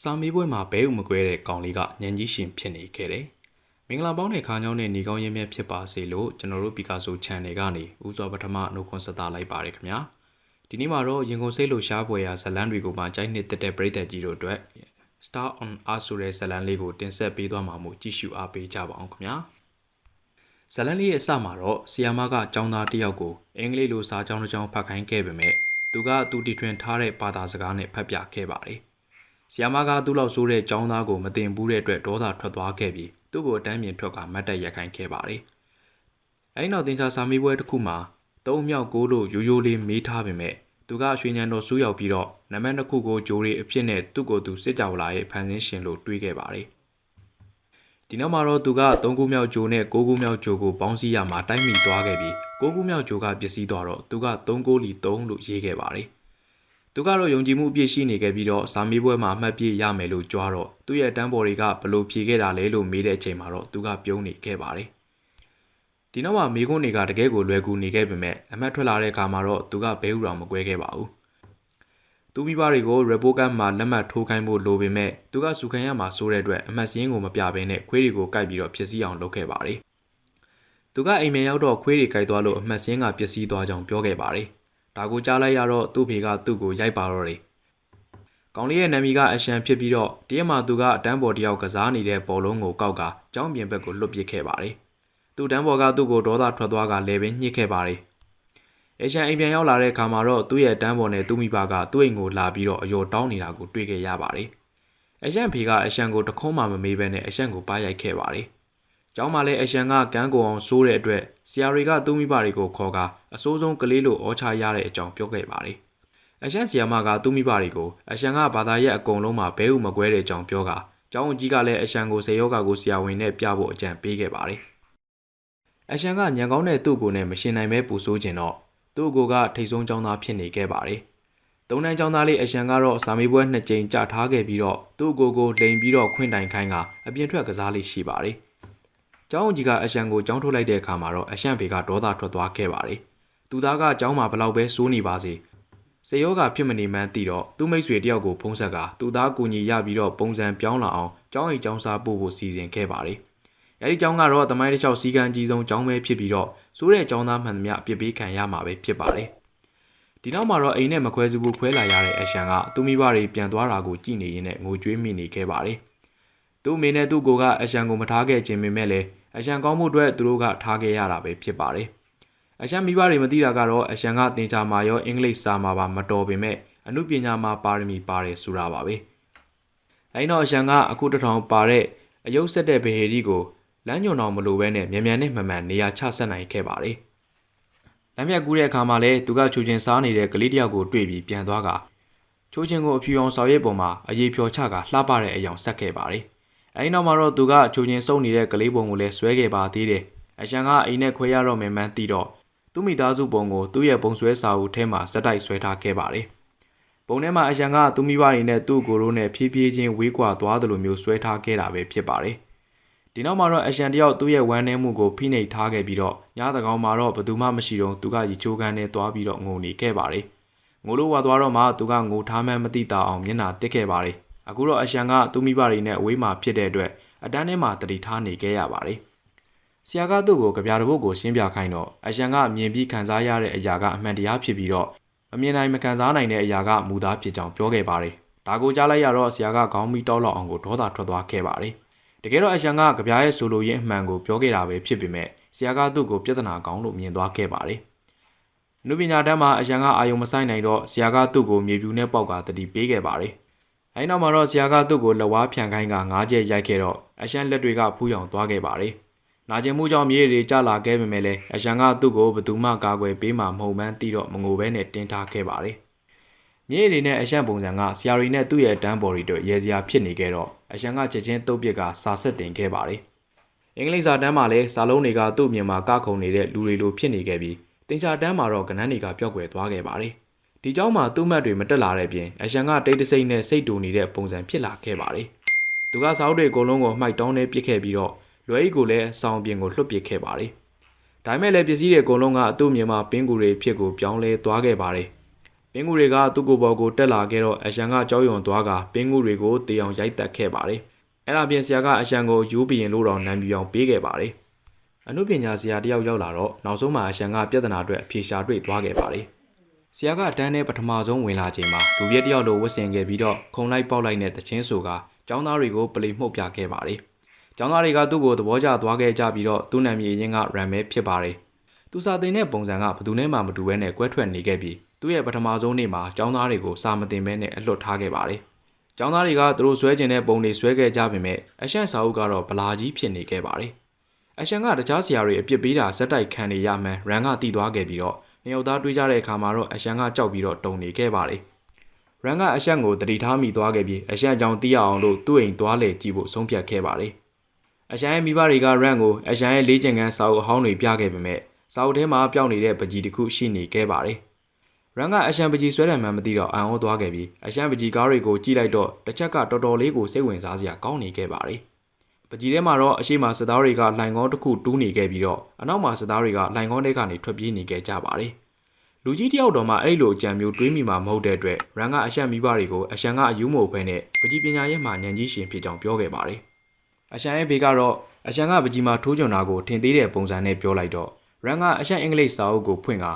စာမေးပွဲမှာဘဲဥမကွဲတဲ့ကောင်လေးကညံကြီးရှင်ဖြစ်နေခဲ့တယ်။မင်္ဂလာပေါင်းတဲ့ခါးချောင်းနဲ့ညီကောင်းရင်းမြတ်ဖြစ်ပါစေလို့ကျွန်တော်တို့ပီကာဆို channel ကနေဦးစွာပထမနှုတ်ခွန်းဆက်သလိုက်ပါရခင်ဗျာ။ဒီနေ့မှာတော့ရင်ကုန်စိတ်လို့ရှားပွဲရာဇလန်းတွေကိုမှကြိုက်နှစ်တက်တဲ့ပရိသတ်ကြီးတို့အတွက် Star on Earth ဆိုတဲ့ဇလန်းလေးကိုတင်ဆက်ပေးသွားမှာမို့ကြည့်ရှုအားပေးကြပါအောင်ခင်ဗျာ။ဇလန်းလေးရဲ့အစမှာတော့ဆီယာမကចောင်းသားတစ်ယောက်ကိုအင်္ဂလိပ်လိုစာကြောင်းတစ်ကြောင်းဖတ်ခိုင်းခဲ့ပေမဲ့သူကသူတီထွင်ထားတဲ့ဘာသာစကားနဲ့ဖတ်ပြခဲ့ပါတယ်။ ဆီယာမကသူ့လောက်ဆိုးတဲ့ចောင်းသားကိုမတင်ဘူးတဲ့အတွက်ဒေါသထွက်သွားခဲ့ပြီးသူ့ကိုအတန်းမြင်ထွက်ကမတ်တက်ရက်ခိုင်းခဲ့ပါတယ်။အဲဒီနောက်တင်ချာစာမေးပွဲတစ်ခုမှာသုံးမြောက်ကိုလို့ရိုးရိုးလေးမေးထားပေမဲ့သူကရွှေညံတော်ဆူးရောက်ပြီးတော့နံပါတ်တစ်ခုကိုဂျိုးရီအဖြစ်နဲ့သူ့ကိုယ်သူစစ်ကြောလာရဲ့ဖန်ဆင်းရှင်လို့တွေးခဲ့ပါတယ်။ဒီနောက်မှာတော့သူက၃ခုမြောက်ဂျိုနဲ့၉ခုမြောက်ဂျိုကိုပေါင်းစည်းရမှာတိုက်မိသွားခဲ့ပြီး၉ခုမြောက်ဂျိုကပျက်စီးသွားတော့သူက၃ကိုလီ၃လို့ရေးခဲ့ပါတယ်။ သူကတော့ယုံကြည်မှုအပြည့်ရှိနေခဲ့ပြီးတော့စာမေးပွဲမှာအမှတ်ပြည့်ရမယ်လို့ကြွားတော့သူ့ရဲ့တန်းပေါ်တွေကဘလို့ဖြေခဲ့တာလဲလို့မေးတဲ့အချိန်မှာတော့သူကပြုံးနေခဲ့ပါတယ်။ဒီနောက်မှာမေခွန်းတွေကတကယ်ကိုလွယ်ကူနေခဲ့ပေမဲ့အမှတ်ထွက်လာတဲ့အခါမှာတော့သူကဘဲဥတော်မကွဲခဲ့ပါဘူး။သူမိဘတွေကို report card မှာလက်မှတ်ထိုးခိုင်းဖို့လိုပေမဲ့သူကစုခံရမှာစိုးတဲ့အတွက်အမှတ်စင်းကိုမပြဘဲနဲ့ခွေးတွေကိုကိုက်ပြီးတော့ဖြစ်စည်းအောင်လုပ်ခဲ့ပါတယ်။သူကအိမ်မက်ရောက်တော့ခွေးတွေကိုက်သွားလို့အမှတ်စင်းကပျက်စီးသွားကြောင်းပြောခဲ့ပါတယ်။ ဒါကိုကြားလိုက်ရတော့သူ့ဖေကသူ့ကိုရိုက်ပါတော့တယ်။ကောင်လေးရဲ့နာမည်ကအရှန်ဖြစ်ပြီးတော့တရက်မှသူကအတန်းပေါ်တယောက်ကစားနေတဲ့ဘောလုံးကိုကောက်ကကြောင်းပြင်ဘက်ကိုလွတ်ပစ်ခဲ့ပါတယ်။သူ့တန်းပေါ်ကသူ့ကိုဒေါသထွက်သွားကလည်းပင်ညှစ်ခဲ့ပါတယ်။အရှန်အိမ်ပြန်ရောက်လာတဲ့အခါမှာတော့သူ့ရဲ့တန်းပေါ်နဲ့သူ့မိဘကသူ့အိမ်ကိုလာပြီးတော့အယောတောင်းနေတာကိုတွေ့ခဲ့ရပါတယ်။အရှန်ဖေကအရှန်ကိုတခုံးမှမမေးဘဲနဲ့အရှန်ကိုပါရိုက်ခဲ့ပါတယ်။ ကျောင်းမှာလည်းအရှန်ကကန်းကုန်အောင်စိုးတဲ့အတွက်ဆရာတွေကသူ့မိဘတွေကိုခေါ်ကအစိုးဆုံးကလေးလိုဩချရတဲ့အကြောင်းပြောခဲ့ပါတယ်။အရှန်ဆီယာမကသူ့မိဘတွေကိုအရှန်ကဘာသာရဲ့အကုန်လုံးမှာဘဲဥမကွဲတဲ့အကြောင်းပြောကကျောင်းအကြီးကလည်းအရှန်ကိုဆေယောဂါကိုဆရာဝန်နဲ့ပြဖို့အကြံပေးခဲ့ပါတယ်။အရှန်ကညံကောင်းတဲ့သူ့ကိုယ်နဲ့မရှင်နိုင်ပဲပူဆိုးကျင်တော့သူ့ကိုယ်ကထိတ်ဆုံးကျောင်းသားဖြစ်နေခဲ့ပါတယ်။သုံးတန်းကျောင်းသားလေးအရှန်ကတော့စာမေးပွဲနှစ်ကြိမ်ကြာထားခဲ့ပြီးတော့သူ့ကိုယ်ကိုလိန်ပြီးတော့ခွင့်တိုင်ခိုင်းကအပြင်ထွက်ကစားလေးရှိပါတယ်။ ကျောင်းကြီးကအရှန်ကိုကျောင်းထုတ်လိုက်တဲ့အခါမှာတော့အရှန်ဖေကဒေါသထွက်သွားခဲ့ပါတယ်။သူသားကကျောင်းမှာဘလောက်ပဲစိုးနေပါစေ။စေယောဂဖြစ်မနေမှန်းသိတော့သူ့မိတ်ဆွေတယောက်ကိုဖုံးဆက်ကသူသားကူညီရပြီးတော့ပုံစံပြောင်းလာအောင်ကျောင်းအိမ်ကျောင်းစားပို့ဖို့စီစဉ်ခဲ့ပါတယ်။အဲဒီကျောင်းကတော့တမိုင်းတစ်လျှောက်စီကံကြီးဆုံးကျောင်းပဲဖြစ်ပြီးတော့စိုးတဲ့ကျောင်းသားမှန်သမျှအပြစ်ပေးခံရမှာပဲဖြစ်ပါတယ်။ဒီနောက်မှာတော့အိမ်နဲ့မခွဲစုဘူးခွဲလာရတဲ့အရှန်ကသူ့မိဘတွေပြန်သွားတာကိုကြည့်နေရင်းနဲ့ငိုကြွေးမိနေခဲ့ပါတယ်။သူ့အမေနဲ့သူ့ကိုကအရှန်ကိုမထားခဲ့ခြင်းပေမဲ့လည်း အရှန်ကောင်းမှုအတွက်သူတို့ကထားခဲ့ရတာပဲဖြစ်ပါတယ်။အရှန်မိဘတွေမသိတာကတော့အရှန်ကတင်ချာမှာရောအင်္ဂလိပ်စာမှာပါမတော်ပေမဲ့အမှုပညာမှာပါရမီပါတယ်ဆိုတာပါပဲ။အဲဒီတော့အရှန်ကအခုတစ်ထောင်ပါတဲ့အယုတ်ဆက်တဲ့ဗဟေရီကိုလမ်းညွန်တော်မလိုဘဲနဲ့မြန်မြန်နဲ့မှန်မှန်နေရာချဆက်နိုင်ခဲ့ပါတယ်။လမ်းမြကူးတဲ့အခါမှာလည်းသူကချူချင်းစားနေတဲ့ကလေးတယောက်ကိုတွေ့ပြီးပြန်သွားကချိုးချင်းကိုအဖြူအောင်ဆောင်ရွက်ပုံမှာအရေးဖြော်ချကလှပတဲ့အယောင်ဆက်ခဲ့ပါတယ်။ အဲဒီနောက်မှာတော့သူကချိုချင်းစုပ်နေတဲ့ကလေးပုံကိုလည်းဆွဲခဲ့ပါသေးတယ်။အရှန်ကအိမ်နဲ့ခွဲရတော့မယ်မှန်းသိတော့သူ့မိသားစုပုံကိုသူ့ရဲ့ပုံဆွဲစာအုပ်ထဲမှာစက်တိုက်ဆွဲထားခဲ့ပါတယ်။ပုံထဲမှာအရှန်ကသူ့မိဘတွေနဲ့သူ့ကိုယ်တို့နဲ့ဖြည်းဖြည်းချင်းဝေးကွာသွားတယ်လို့မျိုးဆွဲထားခဲ့တာပဲဖြစ်ပါတယ်။ဒီနောက်မှာတော့အရှန်တယောက်သူ့ရဲ့ဝမ်းနည်းမှုကိုဖိနှိပ်ထားခဲ့ပြီးတော့ညတကောင်မှာတော့ဘသူမှမရှိတော့သူကရီချိုးကန်းနဲ့သွားပြီးတော့ငိုနေခဲ့ပါတယ်။ငိုလို့ဝါသွားတော့မှသူကငိုထားမှန်းမသိတာအောင်မျက်နှာတစ်ခဲ့ပါတယ်။ အခုတော့အရှန်ကသူ့မိဘတွေနဲ့အဝေးမှာဖြစ်တဲ့အတွက်အတန်းထဲမှာတတိထားနေခဲ့ရပါတယ်။ဆရာကသူ့ကိုကြပြတပုတ်ကိုရှင်းပြခိုင်းတော့အရှန်ကမြင်ပြီးခံစားရတဲ့အရာကအမှန်တရားဖြစ်ပြီးတော့မမြင်နိုင်မခံစားနိုင်တဲ့အရာကမူသားဖြစ်ကြောင်းပြောခဲ့ပါတယ်။ဒါကိုကြားလိုက်ရတော့ဆရာကခေါင်းမီတောက်လောက်အောင်ကိုဒေါသထွက်သွားခဲ့ပါတယ်။တကယ်တော့အရှန်ကကြပြရဲ့ဆိုလိုရင်းအမှန်ကိုပြောခဲ့တာပဲဖြစ်ပေမဲ့ဆရာကသူ့ကိုပြဿနာကောင်းလို့မြင်သွားခဲ့ပါတယ်။နုပညာတန်းမှာအရှန်ကအာယုံမဆိုင်နိုင်တော့ဆရာကသူ့ကိုမြေပြူနဲ့ပေါက်ကတတိပေးခဲ့ပါတယ်။ အဲဒီနောက်မှာတော့ဆရာကသူ့ကိုလက်ဝါးဖြန်ခိုင်းကငားချက်ရိုက်ခဲ့တော့အရှန်လက်တွေကဖူးယောင်သွားခဲ့ပါတယ်။နာကျင်မှုကြောင့်မြေတွေကျလာခဲ့ပေမဲ့လည်းအရှန်ကသူ့ကိုဘသူမှကာကွယ်ပေးမှမဟုတ်မှန်းသိတော့မငိုဘဲနဲ့တင်းထားခဲ့ပါတယ်။မြေတွေနဲ့အရှန်ပုံစံကဆရာရီနဲ့သူ့ရဲ့တန်းဘော်ရီတို့ရဲစရာဖြစ်နေခဲ့တော့အရှန်ကချက်ချင်းတုတ်ပစ်ကစာဆက်တင်ခဲ့ပါတယ်။အင်္ဂလိပ်စာတန်းမှာလည်းစာလုံးတွေကသူ့မြင်မှာကခုန်နေတဲ့လူတွေလိုဖြစ်နေခဲ့ပြီးတင်ချာတန်းမှာတော့ကနန်းတွေကပျောက်ကွယ်သွားခဲ့ပါတယ်။ ဒီကြောင်းမှာသူ့မှတ်တွေမတက်လာတဲ့ပြင်အရှံကတိတ်တဆိတ်နဲ့စိတ်တူနေတဲ့ပုံစံဖြစ်လာခဲ့ပါတယ်။သူကစောက်တွေအကုန်လုံးကိုမှိုက်တောင်းနဲ့ပစ်ခဲ့ပြီးတော့လွယ်အိတ်ကိုလည်းဆောင်းပြင်ကိုလွှတ်ပစ်ခဲ့ပါတယ်။ဒါပေမဲ့လည်းပစ္စည်းတွေအကုန်လုံးကအသူ့မြင်မှာပင်ကူတွေဖြစ်ကိုပြောင်းလဲသွားခဲ့ပါတယ်။ပင်ကူတွေကသူ့ကိုယ်ပေါ်ကိုတက်လာခဲ့တော့အရှံကကြောက်ရွံ့သွားကပင်ကူတွေကိုတေအောင်ရိုက်တက်ခဲ့ပါတယ်။အဲ့ဒါပြင်ဆရာကအရှံကိုယူပြီးရင်လို့တော့နံပြူအောင်ပေးခဲ့ပါတယ်။အနုပညာဆရာတယောက်ရောက်လာတော့နောက်ဆုံးမှအရှံကပြဿနာအတွက်ဖြေရှာတွေ့သွားခဲ့ပါတယ်။ ဆရာကတန်းနဲ့ပထမဆုံးဝင်လာချိန်မှာလူပြည့်တယောက်လိုဝတ်ဆင်ခဲ့ပြီးတော့ခုံလိုက်ပေါက်လိုက်တဲ့တချင်းဆိုကကျောင်းသားတွေကိုပလီမှုတ်ပြခဲ့ပါတယ်။ကျောင်းသားတွေကသူ့ကိုသဘောကျသွားခဲ့ကြပြီးတော့သူ့နာမည်ရင်းကရန်မဲဖြစ်ပါတယ်။သူစာသင်တဲ့ပုံစံကဘယ်သူနဲ့မှမတူဘဲနဲ့ကွဲထွက်နေခဲ့ပြီးသူ့ရဲ့ပထမဆုံးနေ့မှာကျောင်းသားတွေကိုစာမတင်ဘဲနဲ့အလွတ်ထားခဲ့ပါတယ်။ကျောင်းသားတွေကသူတို့ဆွဲကျင်တဲ့ပုံတွေဆွဲခဲ့ကြပေမဲ့အရှန့်စာအုပ်ကတော့ဗလာကြီးဖြစ်နေခဲ့ပါတယ်။အရှန့်ကတခြားဆရာတွေအပြစ်ပေးတာဇက်တိုက်ခံနေရမှန်းရန်ကတီးသွားခဲ့ပြီးတော့ နှစ်ယောက်သားတွေးကြတဲ့အခါမှာတော့အရှန့်ကကြောက်ပြီးတော့တုန်နေခဲ့ပါတယ်။ရန်ကအရှန့်ကိုတတိထားမိသွားခဲ့ပြီးအရှန့်ကြောင့်တီးရအောင်လို့သူ့အိမ်သွားလေကြည့်ဖို့ဆုံးဖြတ်ခဲ့ပါတယ်။အရှန့်ရဲ့မိဘတွေကရန်ကိုအရှန့်ရဲ့လေးကျင်ကန်းစာအုပ်အဟောင်းတွေပြခဲ့ပေမဲ့စာအုပ်ထဲမှာပျောက်နေတဲ့ပကြီးတစ်ခုရှိနေခဲ့ပါတယ်။ရန်ကအရှံပကြီးဆွဲတယ်မှန်းမသိတော့အံ့ဩသွားခဲ့ပြီးအရှံပကြီးကားတွေကိုကြည့်လိုက်တော့တစ်ချက်ကတော်တော်လေးကိုစိတ်ဝင်စားစရာကောင်းနေခဲ့ပါတယ်။ ပကြီးထဲမှာတော့အရှိမစစ်သားတွေကလှိုင်ကောင်းတစ်ခုတူးနေခဲ့ပြီးတော့အနောက်မှာစစ်သားတွေကလှိုင်ကောင်းထဲကနေထွက်ပြေးနေခဲ့ကြပါတယ်။လူကြီးတယောက်တော်မှအဲ့လိုအကြံမျိုးတွေးမိမှာမဟုတ်တဲ့အတွက်ရန်ကအရှံမိဘတွေကိုအရှံကအယူမို့ဖဲနဲ့ပကြီးပညာရဲ့မှညံကြီးရှင်ဖြစ်ကြောင်းပြောခဲ့ပါတယ်။အရှံရဲ့ဘေကတော့အရှံကပကြီးမှာထိုးကြွတာကိုထင်သေးတဲ့ပုံစံနဲ့ပြောလိုက်တော့ရန်ကအရှံအင်္ဂလိပ်စာအုပ်ကိုဖွင့်က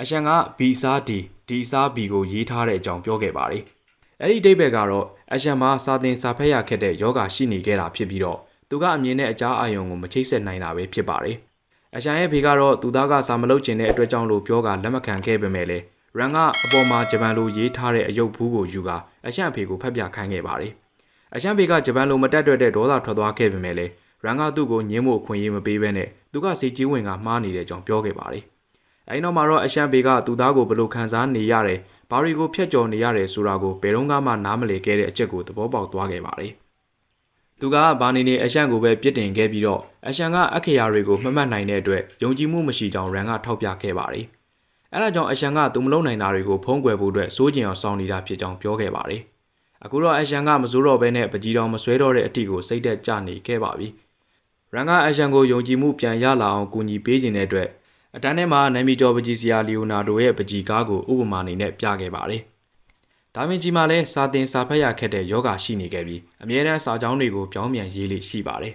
အရှံက B စား D D စား B ကိုရေးထားတဲ့အကြောင်းပြောခဲ့ပါတယ်။ အဲ့ဒီအတိတ်ဘက်ကတော့အရှံမှာစာသင်စာဖတ်ရခက်တဲ့ယောဂရှိနေခဲ့တာဖြစ်ပြီးတော့သူကအမြင်နဲ့အကြားအာရုံကိုမချိတ်ဆက်နိုင်တာပဲဖြစ်ပါတယ်။အရှံရဲ့ဖေကတော့သူသားကစာမလုပ်ချင်တဲ့အတွက်ကြောင့်လို့ပြောကလက်မခံခဲ့ပေမဲ့လည်းရန်ကအပေါ်မှာဂျပန်လိုရေးထားတဲ့အယုတ်ဘူးကိုယူကအရှံဖေကိုဖတ်ပြခိုင်းခဲ့ပါတယ်။အရှံဖေကဂျပန်လိုမတက်တွက်တဲ့ဒေါသထွက်သွားခဲ့ပေမဲ့လည်းရန်ကသူ့ကိုညင်းမို့အခွင့်အရေးမပေးဘဲနဲ့သူကစိတ်ကြီးဝင်ကမှားနေတဲ့အကြောင်းပြောခဲ့ပါတယ်။အဲဒီနောက်မှာတော့အရှမ်းပေကသူသားကိုဘယ်လိုခံစားနေရတယ်၊ ဘာတွေကိုဖျက်ကျော်နေရတယ်ဆိုတာကိုဘယ်တော့မှနားမလည်ခဲ့တဲ့အချက်ကိုသဘောပေါက်သွားခဲ့ပါတယ်။သူကဘာနေနေအရှမ်းကိုပဲပြစ်တင်ခဲ့ပြီးတော့အရှမ်းကအခေယာတွေကိုမမှတ်နိုင်တဲ့အတွက်ယုံကြည်မှုမရှိကြောင်းရန်ကထောက်ပြခဲ့ပါတယ်။အဲဒါကြောင့်အရှမ်းကသူမလုံနိုင်တာတွေကိုဖုံးကွယ်ဖို့အတွက်စိုးကျင်အောင်စောင့်နေတာဖြစ်ကြောင်းပြောခဲ့ပါတယ်။အခုတော့အရှမ်းကမစိုးတော့ဘဲနဲ့ပကြီးတော်မဆွဲတော့တဲ့အထီကိုစိတ်သက်ကြနေခဲ့ပါပြီ။ရန်ကအရှန်ကိုယုံကြည်မှုပြန်ရလာအောင်ကူညီပေးခြင်းတဲ့အတွက် အတန်းထဲမှာနာမီကျော်ပကြီးဆရာလီယိုနာဒိုရဲ့ပကြီးကားကိုဥပမာအနေနဲ့ပြခဲ့ပါတယ်။ဒါမင်ကြီးမှလည်းစာတင်စာဖတ်ရခက်တဲ့ယောဂရှိနေခဲ့ပြီးအမြဲတမ်းစာကြောင်းတွေကိုပြောင်းပြန်ရေးလိရှိပါတယ်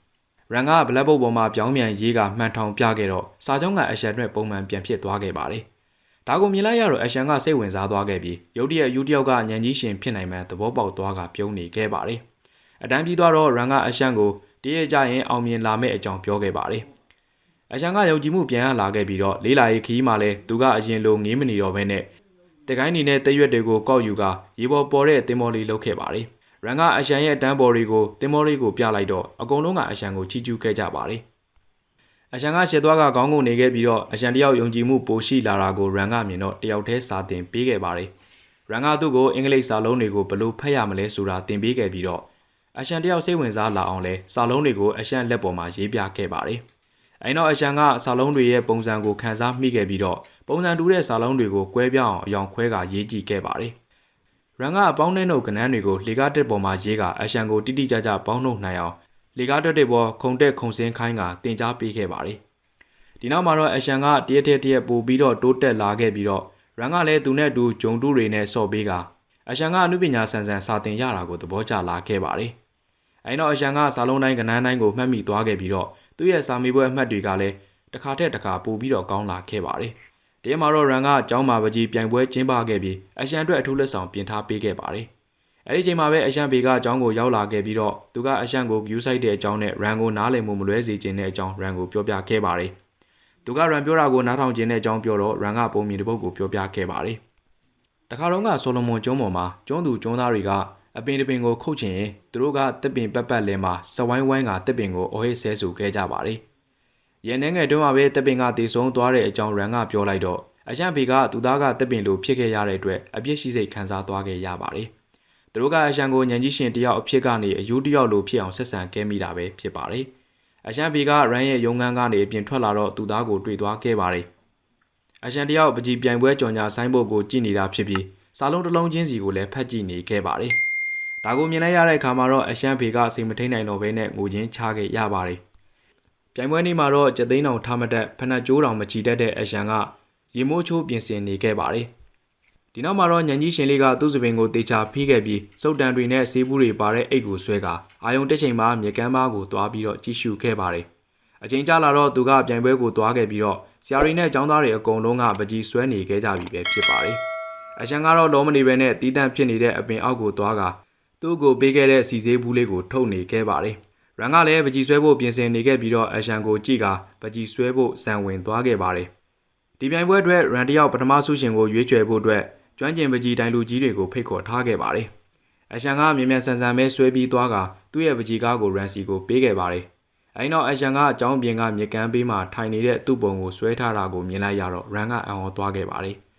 ။ရန်ကဘလက်ဘုတ်ပေါ်မှာပြောင်းပြန်ရေးကမှန်ထောင်ပြခဲ့တော့စာကြောင်းကအရှန်အတွက်ပုံမှန်ပြန်ဖြစ်သွားခဲ့ပါတယ်။ဒါကိုမြင်လိုက်ရတော့အရှန်ကစိတ်ဝင်စားသွားခဲ့ပြီးရုတ်တရက်ယူတယောက်ကညံကြီးရှင်ဖြစ်နိုင်မှန်းသဘောပေါက်သွားကပြုံးနေခဲ့ပါတယ်။အတန်းပြီးသွားတော့ရန်ကအရှန်ကိုတည့်ရကြရင်အောင်မြင်လာမယ့်အကြောင်းပြောခဲ့ပါတယ်။ အချန်ကယုံကြည်မှုပြန်ရလာခဲ့ပြီးတော့လေးလာရေးခီးမှလည်းသူကအရင်လိုငေးမနေတော့ဘဲနဲ့တကိုင်းနေနဲ့တရွက်တွေကိုကောက်ယူကရေပေါ်ပေါ်တဲ့တင်မော်လေးလုပ်ခဲ့ပါတယ်။ရန်ကအချန်ရဲ့တန်းပေါ်တွေကိုတင်မော်လေးကိုပြလိုက်တော့အကုန်လုံးကအချန်ကိုချီကျူးခဲ့ကြပါတယ်။အချန်ကရှက်သွားကခေါင်းကုန်နေခဲ့ပြီးတော့အချန်တယောက်ယုံကြည်မှုပိုရှိလာတာကိုရန်ကမြင်တော့တယောက်တည်းစာတင်ပေးခဲ့ပါတယ်။ရန်ကသူ့ကိုအင်္ဂလိပ်စာလုံးတွေကိုဘယ်လိုဖတ်ရမလဲဆိုတာသင်ပေးခဲ့ပြီးတော့အရှန်တယောက်စိတ်ဝင်စားလာအောင်လဲစာလုံးတွေကိုအရှန်လက်ပေါ်မှာရေးပြခဲ့ပါတယ်။ အဲနောက်အရှန်ကစာလုံးတွေရဲ့ပုံစံကိုခန်းစားမိခဲ့ပြီးတော့ပုံစံတူတဲ့စာလုံးတွေကိုကွဲပြားအောင်အယောင်ခွဲကရေးကြည့်ခဲ့ပါတယ်။ရန်ကအပေါင်းတဲ့နှုတ်ကနန်းတွေကိုလေကားတက်ပေါ်မှာရေးကအရှန်ကိုတိတိကျကျပေါင်းနှုတ်နိုင်အောင်လေကားတက်တဲ့ပေါ်ခုံတက်ခုံစင်းခိုင်းကတင် जा ပေးခဲ့ပါတယ်။ဒီနောက်မှာတော့အရှန်ကတရက်တရက်တရက်ပို့ပြီးတော့တိုးတက်လာခဲ့ပြီးတော့ရန်ကလည်းသူနဲ့တူဂျုံတူတွေနဲ့ဆော့ပေးကအရှန်ကအမှုပညာဆန်ဆန်စာတင်ရတာကိုသဘောကျလာခဲ့ပါတယ်။အဲနောက်အရန်ကစာလုံးတိုင်းကနန်းတိုင်းကိုမှတ်မိသွားခဲ့ပြီးတော့ သူ့ရဲ့စာမေးပွဲအမှတ်တွေကလည်းတစ်ခါထက်တစ်ခါပိုပြီးတော့ကောင်းလာခဲ့ပါတယ်။တကယ်မှာတော့ရန်ကကျောင်းမာပကြီးပြိုင်ပွဲကျင်းပခဲ့ပြီးအရန်အတွက်အထူးလက်ဆောင်ပြင်ထားပေးခဲ့ပါတယ်။အဲဒီချိန်မှာပဲအရန်ဘေကအကြောင်းကိုရောက်လာခဲ့ပြီးတော့သူကအရန်ကို view site တဲ့အကြောင်းနဲ့ရန်ကိုနားလည်မှုမလွဲစေခြင်းတဲ့အကြောင်းရန်ကိုပြောပြခဲ့ပါတယ်။သူကရန်ပြောတာကိုနားထောင်ခြင်းတဲ့အကြောင်းပြောတော့ရန်ကပုံမြင်တစ်ပုဒ်ကိုပြောပြခဲ့ပါတယ်။တခါတော့ကဆိုလိုမွန်ကျွန်းပေါ်မှာကျွန်းသူကျွန်းသားတွေက အပင်တပင်ကိုခုတ်ချင်ရင်သူတို့ကတစ်ပင်ပတ်ပတ်လဲမှာစဝိုင်းဝိုင်းကတစ်ပင်ကိုအော်ဟစ်ဆဲဆူခဲ့ကြပါတယ်။ရန်နှဲငယ်တွန်းမှာပဲတစ်ပင်ကတည်ဆုံးသွားတဲ့အကြောင်းရန်ကပြောလိုက်တော့အရန်ဖေကသူသားကတစ်ပင်လိုဖြစ်ခဲ့ရတဲ့အတွက်အပြစ်ရှိစိတ်ခံစားသွားခဲ့ရပါတယ်။သူတို့ကအရန်ကိုညံကြီးရှင်တယောက်အဖြစ်ကနေအယူတယောက်လိုဖြစ်အောင်ဆက်ဆံခဲ့မိတာပဲဖြစ်ပါတယ်။အရန်ဖေကရန်ရဲ့ရုံငန်းကနေအပြင်ထွက်လာတော့သူသားကိုတွေ့သွားခဲ့ပါတယ်။အရန်တယောက်ပကြီးပြိုင်ပွဲကြော်ညာဆိုင်းဘုတ်ကိုကြည့်နေတာဖြစ်ပြီးစာလုံးတစ်လုံးချင်းစီကိုလည်းဖတ်ကြည့်နေခဲ့ပါတယ်။ ဒါကိုမြင်လိုက်ရတဲ့အခါမှာတော့အရှမ်းဖေကစိတ်မထိန်နိုင်တော့ဘဲနဲ့ငိုချင်းချခဲ့ရပါတယ်။ပြိုင်ပွဲနေ့မှာတော့ကျသိန်းအောင်ထားမတက်ဖနက်ကျိုးတောင်မချီတတ်တဲ့အရှမ်းကရေမိုးချိုးပြင်ဆင်နေခဲ့ပါတယ်ဒီနောက်မှာတော့ညံကြီးရှင်လေးကသူ့စပင်ကိုတေချာဖိခဲ့ပြီးစုတ်တံတွေနဲ့ဆေးဘူးတွေပါတဲ့အိတ်ကိုဆွဲကာအာယုံတက်ချိန်မှာမြေကမ်းပါးကိုတွားပြီးတော့ကြည့်ရှုခဲ့ပါတယ်အချိန်ကြာလာတော့သူကပြိုင်ပွဲကိုတွားခဲ့ပြီးတော့ဆရာတွေနဲ့ကျောင်းသားတွေအကုန်လုံးကပကြီးဆွဲနေခဲ့ကြပြီပဲဖြစ်ပါတယ်အရှန်ကတော့လောမနေပဲနဲ့တီးတန့်ဖြစ်နေတဲ့အပင်အောက်ကိုတွားကာ သူ့ကိုပေးခဲ့တဲ့စီစေးဘူးလေးကိုထုတ်နေခဲ့ပါတယ်။ရန်ကလည်းပကြီဆွဲဖို့ပြင်ဆင်နေခဲ့ပြီးတော့အရှန်ကိုကြည့်ကပကြီဆွဲဖို့ဇံဝင်သွားခဲ့ပါတယ်။ဒီပြိုင်ပွဲအတွက်ရန်တယောက်ပထမဆုရှင်ကိုရွေးချယ်ဖို့အတွက်ကျွမ်းကျင်ပကြီးတိုင်းလူကြီးတွေကိုဖိတ်ခေါ်ထားခဲ့ပါတယ်။အရှန်ကမြင်မြန်ဆန်ဆန်ပဲဆွဲပြီးသွားကသူ့ရဲ့ပကြီးကားကိုရန်စီကိုပေးခဲ့ပါတယ်။အဲဒီနောက်အရှန်ကအကြောင်းပြင်ကမြေကမ်းပေးမှထိုင်နေတဲ့သူ့ပုံကိုဆွဲထားတာကိုမြင်လိုက်ရတော့ရန်ကအံ့ဩသွားခဲ့ပါတယ်။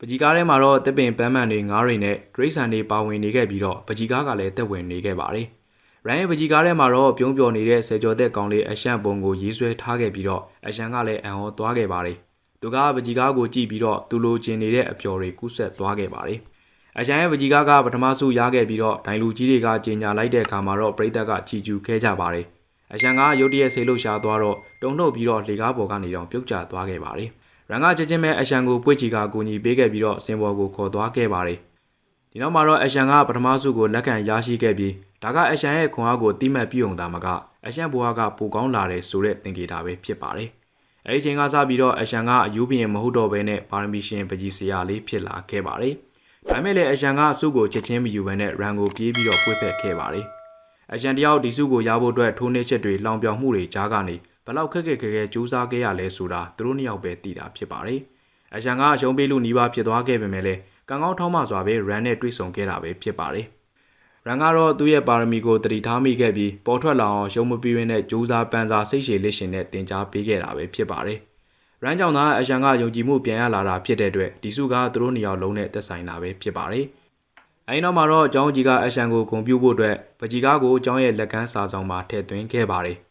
ပကြီးကားထဲမှာတော့တစ်ပင်ပန်းမှန်တွေငားတွေနဲ့ဒရိတ်ဆန်တွေပါဝင်နေခဲ့ပြီးတော့ပကြီးကားကလည်းတက်ဝင်နေခဲ့ပါတယ်။ရန်ရဲ့ပကြီးကားထဲမှာတော့ပြုံးပျော်နေတဲ့ဆယ်ကျော်သက်ကောင်လေးအရှန်ပုံကိုရေးဆွဲထားခဲ့ပြီးတော့အရှန်ကလည်းအံ့ဩသွားခဲ့ပါတယ်။သူကပကြီးကားကိုကြည့်ပြီးတော့သူလိုချင်နေတဲ့အပျော်တွေကူးဆက်သွားခဲ့ပါတယ်။အချမ်းရဲ့ပကြီးကားကပထမဆုရခဲ့ပြီးတော့ဒိုင်လူကြီးတွေကကြေညာလိုက်တဲ့အခါမှာတော့ပရိသတ်ကချီကျူးခဲ့ကြပါတယ်။အချမ်းကရုတ်တရက်ဆေးလို့ရှာသွားတော့တုံနှုတ်ပြီးတော့လေကားပေါ်ကနေတော့ပြုတ်ကျသွားခဲ့ပါတယ်။ ရန်ကချက်ချင်းပဲအချမ်းကိုပွေ့ချီကအကူအညီပေးခဲ့ပြီးတော့စင်ဘော်ကိုခေါ်သွားခဲ့ပါတယ်။ဒီနောက်မှာတော့အရှန်ကပထမဆုကိုလက်ခံရရှိခဲ့ပြီးဒါကအရှန်ရဲ့ခွန်အားကိုတိမှတ်ပြုံတာမကအရှန်ဘွားကပိုကောင်းလာတယ်ဆိုတဲ့သင်္ကေတပဲဖြစ်ပါတယ်။အဲဒီချိန်ကစပြီးတော့အရှန်ကအယူဘရင်မဟုတ်တော့ဘဲနဲ့ပါရမီရှင်ပကြီးစရာလေးဖြစ်လာခဲ့ပါတယ်။ဒါပေမဲ့လည်းအရှန်ကစုကိုချက်ချင်းမယူဘဲနဲ့ရန်ကိုပြေးပြီးတော့ပွေ့ဖက်ခဲ့ပါတယ်။အရှန်တယောက်ဒီစုကိုရဖို့အတွက်ထိုးနှိချက်တွေလောင်ပြောင်မှုတွေကြားကနေ ဘလောက်ခက်ခက်ခဲခဲကြိုးစားခဲ့ရလဲဆိုတာသူတို့နှစ်ယောက်ပဲသိတာဖြစ်ပါတယ်။အရှန်ကအရှုံးပေးလို့နီးပါးဖြစ်သွားခဲ့ပေမဲ့လည်းကံကောင်းထောင်းမှစွာပဲရန်နဲ့တွေ့ဆုံခဲ့တာပဲဖြစ်ပါတယ်။ရန်ကတော့သူ့ရဲ့ပါရမီကိုတတိထားမိခဲ့ပြီးပေါ်ထွက်လာအောင်ရုံမပြီးရင်းနဲ့ကြိုးစားပန်းစားစိတ်ရှည်လက်ရှင်နဲ့တင် जा ပေးခဲ့တာပဲဖြစ်ပါတယ်။ရန်ကြောင့်သာအရှန်ကယုံကြည်မှုပြန်ရလာတာဖြစ်တဲ့အတွက်ဒီစုကသူတို့နှစ်ယောက်လုံးနဲ့သက်ဆိုင်တာပဲဖြစ်ပါတယ်။အဲဒီနောက်မှာတော့အကြောင်းကြီးကအရှန်ကိုဂုံပြူဖို့အတွက်ပကြီးကားကိုအကြောင်းရဲ့လက်ကမ်းစာဆောင်မှာထည့်သွင်းခဲ့ပါတယ်။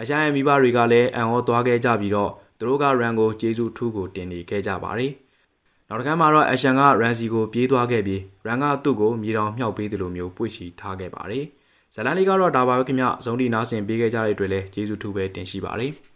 အရှန်ရဲ့မိဘတွေကလည်းအံ့ဩသွားခဲ့ကြပြီးတော့သူတို့ကရန်ကိုကျေးဇူးထူးကိုတင်နေခဲ့ကြပါတယ်။နောက်တစ်ခါမှာတော့အရှန်ကရန်စီကိုပြေးသွားခဲ့ပြီးရန်ကသူ့ကိုမြေတောင်မြှောက်ပေးတယ်လို့မျိုးပွေ့ချီထားခဲ့ပါတယ်။ဇလန်လေးကတော့ဒါပါပဲခင်ဗျအဆုံးထိနားဆင်ပေးခဲ့ကြတဲ့အတွက်လည်းကျေးဇူးထူးပဲတင်ရှိပါတယ်။